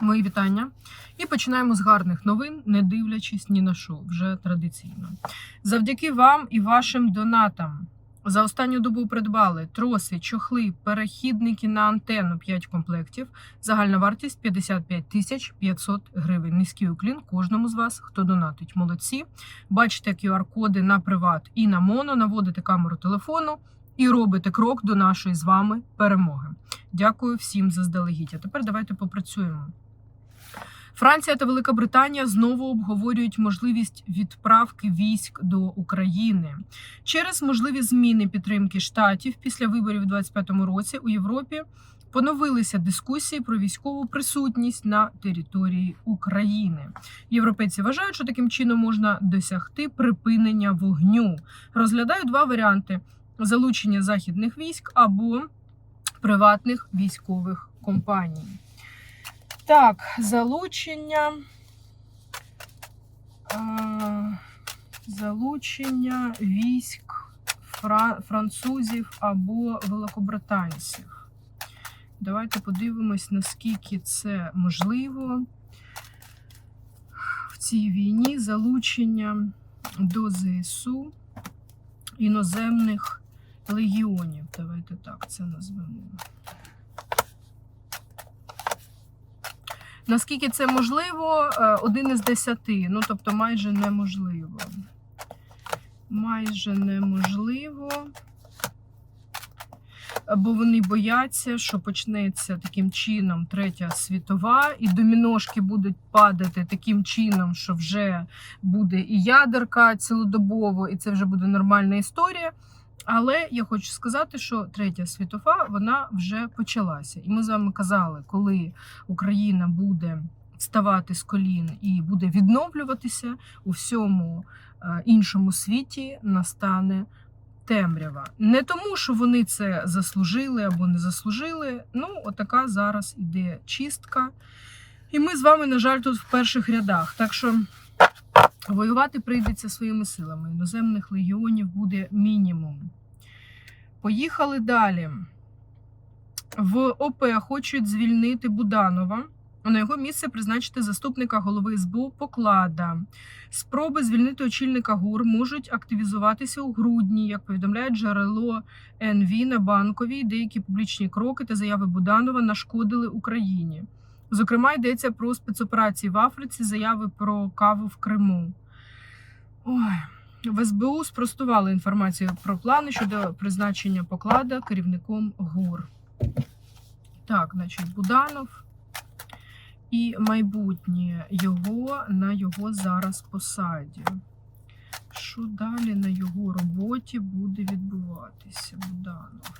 Мої вітання. І починаємо з гарних новин, не дивлячись ні на що, вже традиційно. Завдяки вам і вашим донатам. За останню добу придбали троси, чохли, перехідники на антенну 5 комплектів. Загальна вартість 55 тисяч 500 гривень. Низький уклін кожному з вас, хто донатить. Молодці. Бачите QR-коди на приват і на моно, наводите камеру телефону і робите крок до нашої з вами перемоги. Дякую всім заздалегідь. А тепер давайте попрацюємо. Франція та Велика Британія знову обговорюють можливість відправки військ до України через можливі зміни підтримки штатів після виборів у 2025 році у Європі. Поновилися дискусії про військову присутність на території України. Європейці вважають, що таким чином можна досягти припинення вогню. Розглядають два варіанти: залучення західних військ або приватних військових компаній. Так, залучення. е, Залучення військ французів або великобританців. Давайте подивимось, наскільки це можливо в цій війні залучення до ЗСУ іноземних легіонів. Давайте так це назвемо. Наскільки це можливо, Е, один із десяти. Ну, тобто, майже неможливо. Майже неможливо. Бо вони бояться, що почнеться таким чином третя світова, і доміношки будуть падати таким чином, що вже буде і ядерка цілодобово, і це вже буде нормальна історія. Але я хочу сказати, що третя світова вона вже почалася. І ми з вами казали, коли Україна буде ставати з колін і буде відновлюватися у всьому е, іншому світі настане темрява. Не тому, що вони це заслужили або не заслужили. Ну, отака зараз іде чистка. І ми з вами, на жаль, тут в перших рядах. Так що воювати прийдеться своїми силами. Іноземних легіонів буде мінімум. Поїхали далі. В ОП хочуть звільнити Буданова. На його місце призначити заступника голови СБУ Поклада. Спроби звільнити очільника ГУР можуть активізуватися у грудні, як повідомляє джерело НВ на банковій. Деякі публічні кроки та заяви Буданова нашкодили Україні. Зокрема, йдеться про спецоперації в Африці, заяви про каву в Криму. Ой. В СБУ спростували інформацію про плани щодо призначення поклада керівником ГУР. Так, значить, Буданов і майбутнє його на його зараз посаді. Що далі на його роботі буде відбуватися, Буданов?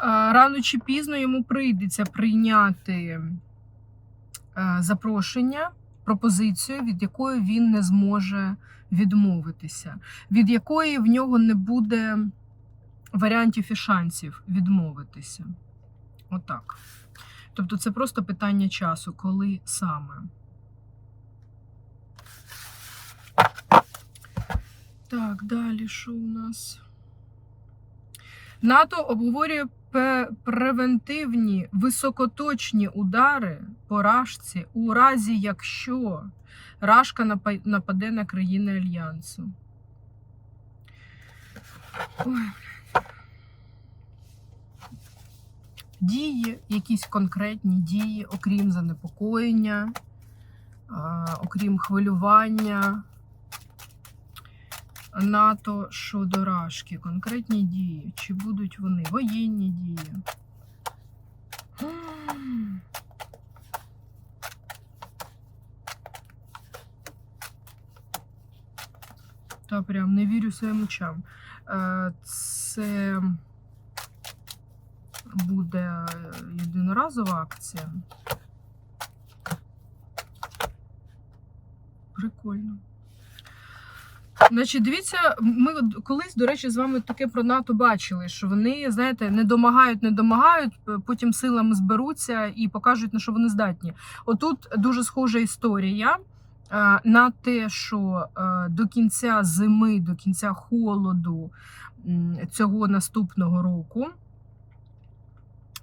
Е, Рано чи пізно йому прийдеться прийняти е, запрошення, пропозицію, від якої він не зможе відмовитися, від якої в нього не буде варіантів і шансів відмовитися. Отак. Тобто це просто питання часу, коли саме. Так, далі що у нас? НАТО обговорює превентивні високоточні удари по Рашці у разі, якщо Рашка нападе на країни Альянсу. Ой. Дії, якісь конкретні дії, окрім занепокоєння, окрім хвилювання. НАТО щодо Рашки. Конкретні дії. Чи будуть вони? Воєнні дії. Та прям не вірю своїм очам. Е, Це буде єдиноразова акція. Прикольно. Значить, дивіться, ми колись, до речі, з вами таке про НАТО бачили, що вони, знаєте, не домагають, не домагають, потім силами зберуться і покажуть, на що вони здатні. Отут дуже схожа історія на те, що е, до кінця зими, до кінця холоду цього наступного року.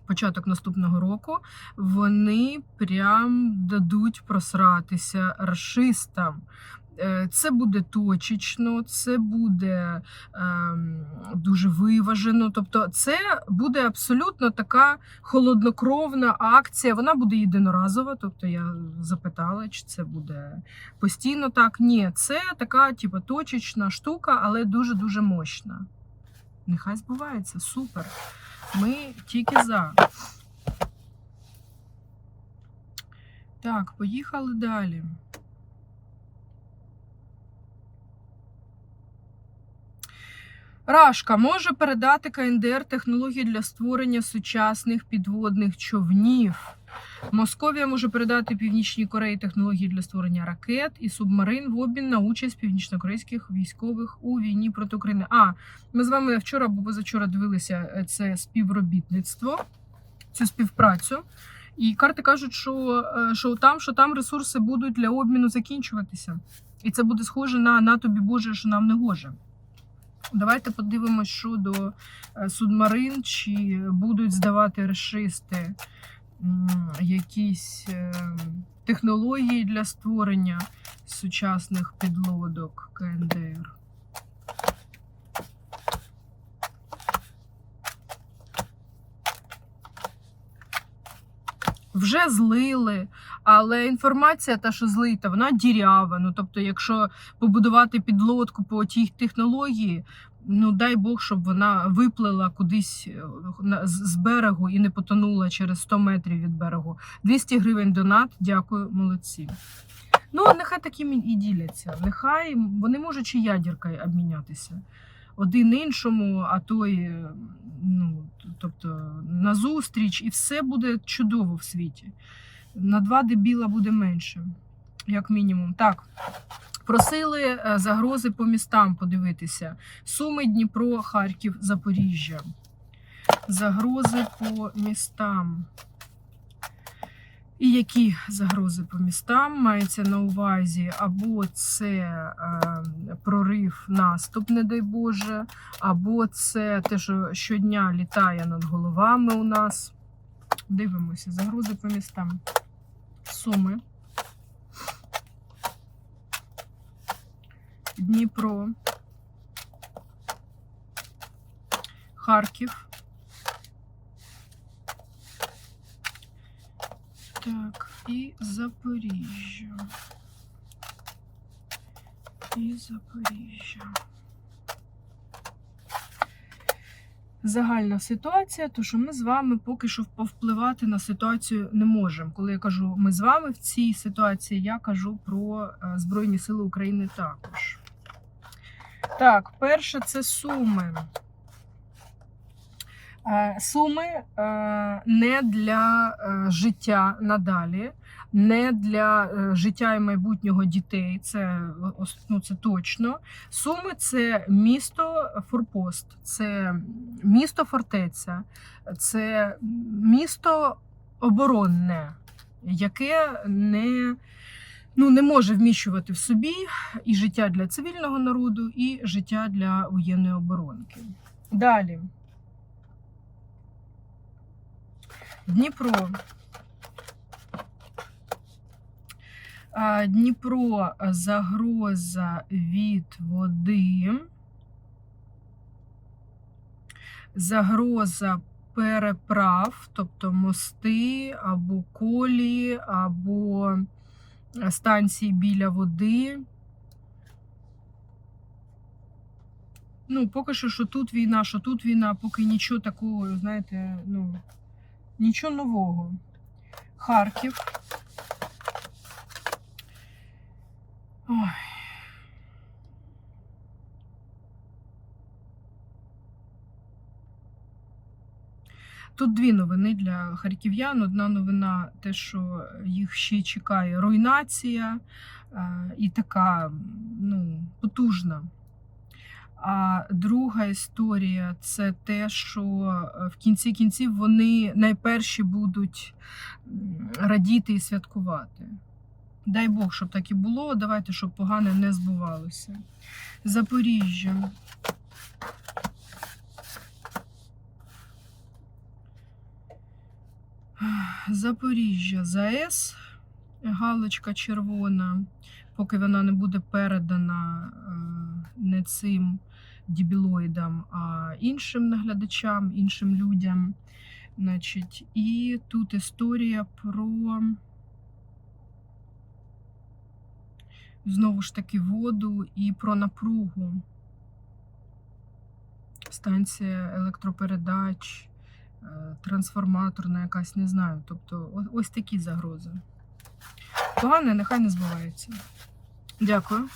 Початок наступного року вони прям дадуть просратися рашистам. Е, Це буде точечно, це буде ем, дуже виважено. Тобто, це буде абсолютно така холоднокровна акція. Вона буде єдиноразова. Тобто я запитала, чи це буде постійно так. Ні, це така, типу, точечна штука, але дуже дуже мощна. Нехай збувається, супер. Ми тільки за. Так, поїхали далі. Рашка може передати КНДР технології для створення сучасних підводних човнів. Московія може передати Північній Кореї технології для створення ракет і субмарин в обмін на участь північнокорейських військових у війні проти України. А ми з вами вчора або позавчора дивилися е, це співробітництво, цю співпрацю. І карти кажуть, що, е, що там, що там ресурси будуть для обміну закінчуватися. І це буде схоже на на тобі Боже, що нам не гоже. Давайте подивимось щодо е, судмарин, чи будуть здавати решисти якісь е, технології для створення сучасних підлодок КНДР. Вже злили, але інформація, та що злита, вона дірява. Ну тобто, якщо побудувати підлодку по тій технології, ну дай Бог, щоб вона виплила кудись е, з берегу і не потонула через 100 метрів від берегу. 200 гривень донат. Дякую, молодці. Ну, нехай таким і діляться. Нехай вони можуть і ядеркою обмінятися. Один іншому, а той, е, ну, тобто, назустріч, і все буде чудово в світі. На два дебіла буде менше, як мінімум. Так. Просили е, загрози по містам подивитися. Суми, Дніпро, Харків, Запоріжжя. Загрози по містам. І які загрози по містам мається на увазі? Або це е, прорив, наступ, не дай Боже, або це те, що щодня літає над головами у нас. Дивимося, загрози по містам. Суми. Дніпро. Харків. Так, і Запоріжжя. І Запоріжжя. Загальна ситуація, то що ми з вами поки що повпливати на ситуацію не можемо. Коли я кажу ми з вами в цій ситуації, я кажу про е, Збройні Сили України також. Так, перше це суми. Е, Суми е, не для е, життя надалі, не для життя і майбутнього дітей. Це, ну, це точно. Суми це місто Форпост, це місто фортеця, це місто оборонне, яке не, ну, не може вміщувати в собі і життя для цивільного народу, і життя для воєнної оборонки. Далі. Дніпро. Дніпро загроза від води. Загроза переправ, тобто мости або колії, або станції біля води. Ну, поки що, що тут війна, що тут війна, поки нічого такого, знаєте, ну, нічого нового. Харків. Ой. Тут дві новини для харків'ян. Одна новина те, що їх ще чекає руйнація е, і така ну, потужна. А друга історія це те, що е, в кінці кінців вони найперші будуть радіти і святкувати. Дай Бог, щоб так і було. Давайте, щоб погане не збувалося. Запоріжжя. Запоріжжя ЗАЕС, галочка червона, поки вона не буде передана е, не цим дібілоїдам, а іншим наглядачам, іншим людям. Значить, і тут історія про знову ж таки воду і про напругу. Станція електропередач, е, трансформаторна якась, не знаю. Тобто ось такі загрози. Погане, нехай не збувається. Дякую.